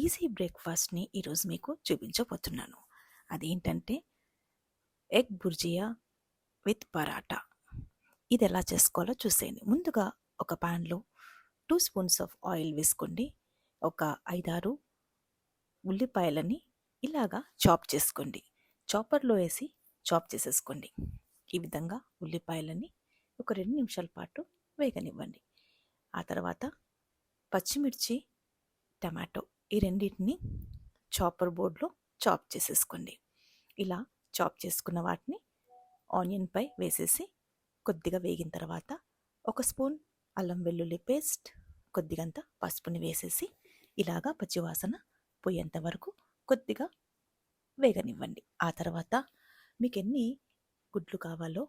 Easy బ్రేక్ఫాస్ట్ని ఈరోజు మీకు చూపించబోతున్నాను. అదేంటంటే ఎగ్ బుర్జియా విత్ పరాటా. ఇది ఎలా చేసుకోవాలో చూసేయండి. ముందుగా ఒక ప్యాన్లో టూ స్పూన్స్ ఆఫ్ ఆయిల్ వేసుకోండి. ఒక ఐదారు ఉల్లిపాయలని ఇలాగా చాప్ చేసుకోండి. చాపర్లో వేసి చాప్ చేసేసుకోండి. ఈ విధంగా ఉల్లిపాయలని ఒక రెండు నిమిషాల పాటు వేగనివ్వండి. ఆ తర్వాత పచ్చిమిర్చి టమాటో ఈ రెండింటిని చాపర్ బోర్డ్లో చాప్ చేసేసుకోండి. ఇలా చాప్ చేసుకున్న వాటిని ఆనియన్పై వేసేసి కొద్దిగా వేగిన తర్వాత ఒక స్పూన్ అల్లం వెల్లుల్లి పేస్ట్ కొద్దిగంత పసుపుని వేసేసి ఇలాగా పచ్చివాసన పోయేంత వరకు కొద్దిగా వేగనివ్వండి. ఆ తర్వాత మీకు ఎన్ని గుడ్లు కావాలో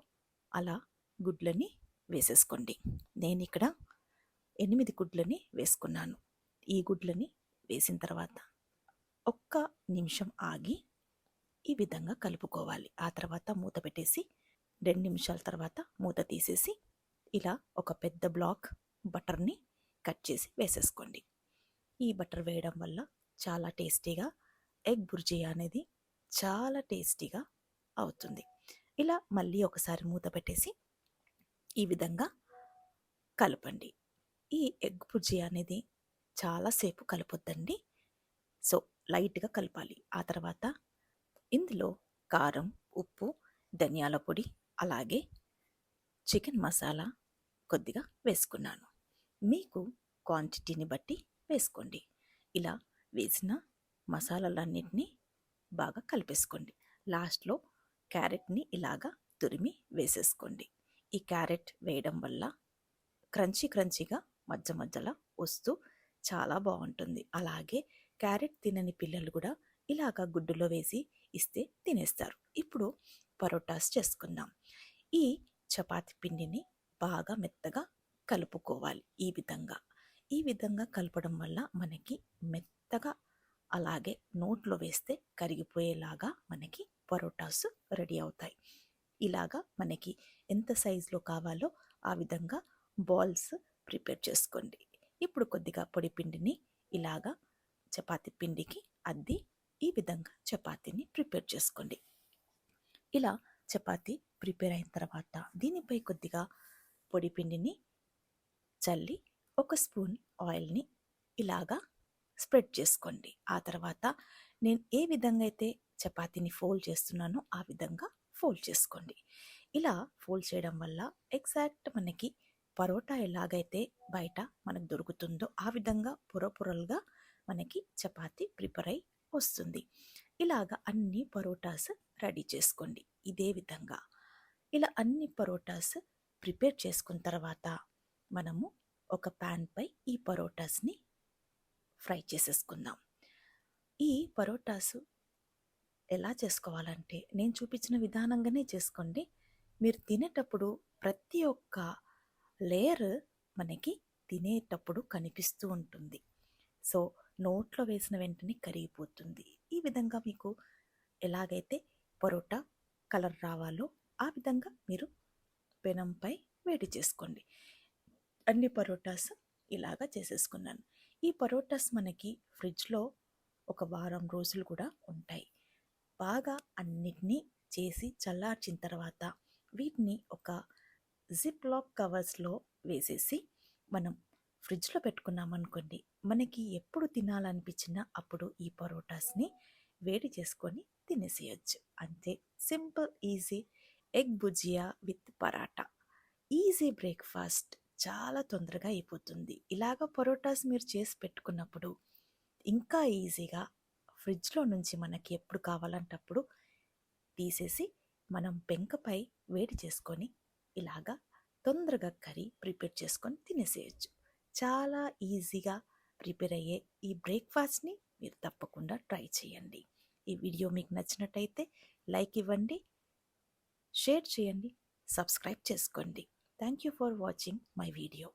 అలా గుడ్లని వేసేసుకోండి. నేను ఇక్కడ ఎనిమిది గుడ్లని వేసుకున్నాను. ఈ గుడ్లని వేసిన తర్వాత ఒక్క నిమిషం ఆగి ఈ విధంగా కలుపుకోవాలి. ఆ తర్వాత మూత పెట్టేసి రెండు నిమిషాల తర్వాత మూత తీసేసి ఇలా ఒక పెద్ద బ్లాక్ బటర్ని కట్ చేసి వేసేసుకోండి. ఈ బటర్ వేయడం వల్ల చాలా టేస్టీగా ఎగ్ బుర్జియా అనేది చాలా టేస్టీగా అవుతుంది. ఇలా మళ్ళీ ఒకసారి మూత పెట్టేసి ఈ విధంగా కలపండి. ఈ ఎగ్ బుర్జియా అనేది చాలాసేపు కలపొద్దండి. సో లైట్గా కలపాలి. ఆ తర్వాత ఇందులో కారం ఉప్పు ధనియాల పొడి అలాగే చికెన్ మసాలా కొద్దిగా వేసుకున్నాను. మీకు క్వాంటిటీని బట్టి వేసుకోండి. ఇలా వేసిన మసాలాలన్నింటినీ బాగా కలిపేసుకోండి. లాస్ట్లో క్యారెట్ని ఇలాగా తురిమి వేసేసుకోండి. ఈ క్యారెట్ వేయడం వల్ల క్రంచీ క్రంచీగా మధ్య మధ్యలో వస్తూ చాలా బాగుంటుంది అలాగే క్యారెట్ తినని పిల్లలు కూడా ఇలాగ గుడ్డులో వేసి ఇస్తే తినేస్తారు. ఇప్పుడు పరోటాస్ చేసుకుందాం. ఈ చపాతి పిండిని బాగా మెత్తగా కలుపుకోవాలి ఈ విధంగా. ఈ విధంగా కలపడం వల్ల మనకి మెత్తగా అలాగే నోట్లో వేస్తే కరిగిపోయేలాగా మనకి పరోటాస్ రెడీ అవుతాయి. ఇలాగా మనకి ఎంత సైజులో కావాలో ఆ విధంగా బాల్స్ ప్రిపేర్ చేసుకోండి. ఇప్పుడు కొద్దిగా పొడి పిండిని ఇలాగా చపాతి పిండికి అద్ది. ఈ విధంగా చపాతీని ప్రిపేర్ చేసుకోండి. ఇలా చపాతీ ప్రిపేర్ అయిన తర్వాత దీనిపై కొద్దిగా పొడి పిండిని చల్లి ఒక స్పూన్ ఆయిల్ని ఇలాగా స్ప్రెడ్ చేసుకోండి. ఆ తర్వాత నేను ఏ విధంగా అయితే చపాతీని ఫోల్డ్ చేస్తున్నానో ఆ విధంగా ఫోల్డ్ చేసుకోండి. ఇలా ఫోల్డ్ చేయడం వల్ల ఎగ్జాక్ట్ మనకి పరోటా ఎలాగైతే బయట మనకు దొరుకుతుందో ఆ విధంగా పొర పొరలుగా మనకి చపాతీ ప్రిపేర్ అయి వస్తుంది. ఇలాగ అన్ని పరోటాస్ రెడీ చేసుకోండి. ఇదే విధంగా. ఇలా అన్ని పరోటాస్ ప్రిపేర్ చేసుకున్న తర్వాత మనము ఒక ప్యాన్పై ఈ పరోటాస్ని ఫ్రై చేసేసుకుందాం. ఈ పరోటాస్ ఎలా చేసుకోవాలంటే నేను చూపించిన విధానంగానే చేసుకోండి. మీరు తినేటప్పుడు ప్రతి ఒక్క లేయర్ మనకి తినేటప్పుడు కనిపిస్తూ ఉంటుంది. సో నోట్లో వేసిన వెంటనే కరిగిపోతుంది. ఈ విధంగా మీకు ఎలాగైతే పరోటా కలర్ రావాలో ఆ విధంగా మీరు పెనంపై వేడి చేసుకోండి. అన్ని పరోటాస్ ఇలాగా చేసేసుకున్నాను. ఈ పరోటాస్ మనకి ఫ్రిడ్జ్లో ఒక వారం రోజులు కూడా ఉంటాయి. బాగా అన్నిటినీ చేసి చల్లార్చిన తర్వాత వీటిని ఒక జిప్ లాక్ కవర్స్లో వేసేసి మనం ఫ్రిడ్జ్లో పెట్టుకున్నామనుకోండి మనకి ఎప్పుడు తినాలనిపించినా అప్పుడు ఈ పరోటాస్ని వేడి చేసుకొని తినేసేయచ్చు. అంతే. Simple easy egg bhujia with paratha easy breakfast చాలా తొందరగా అయిపోతుంది. ఇలాగ పరోటాస్ మీరు చేసి పెట్టుకున్నప్పుడు ఇంకా ఈజీగా ఫ్రిడ్జ్లో నుంచి మనకి ఎప్పుడు కావాలంటప్పుడు తీసేసి మనం పెంకపై వేడి చేసుకొని ఇలాగా తొందరగా కర్రీ ప్రిపేర్ చేసుకొని తినేసేయచ్చు. చాలా ఈజీగా ప్రిపేర్ అయ్యే ఈ బ్రేక్ఫాస్ట్ని మీరు తప్పకుండా ట్రై చేయండి. ఈ వీడియో మీకు నచ్చినట్టయితే లైక్ ఇవ్వండి షేర్ చేయండి సబ్స్క్రైబ్ చేసుకోండి. Thank you for watching my video.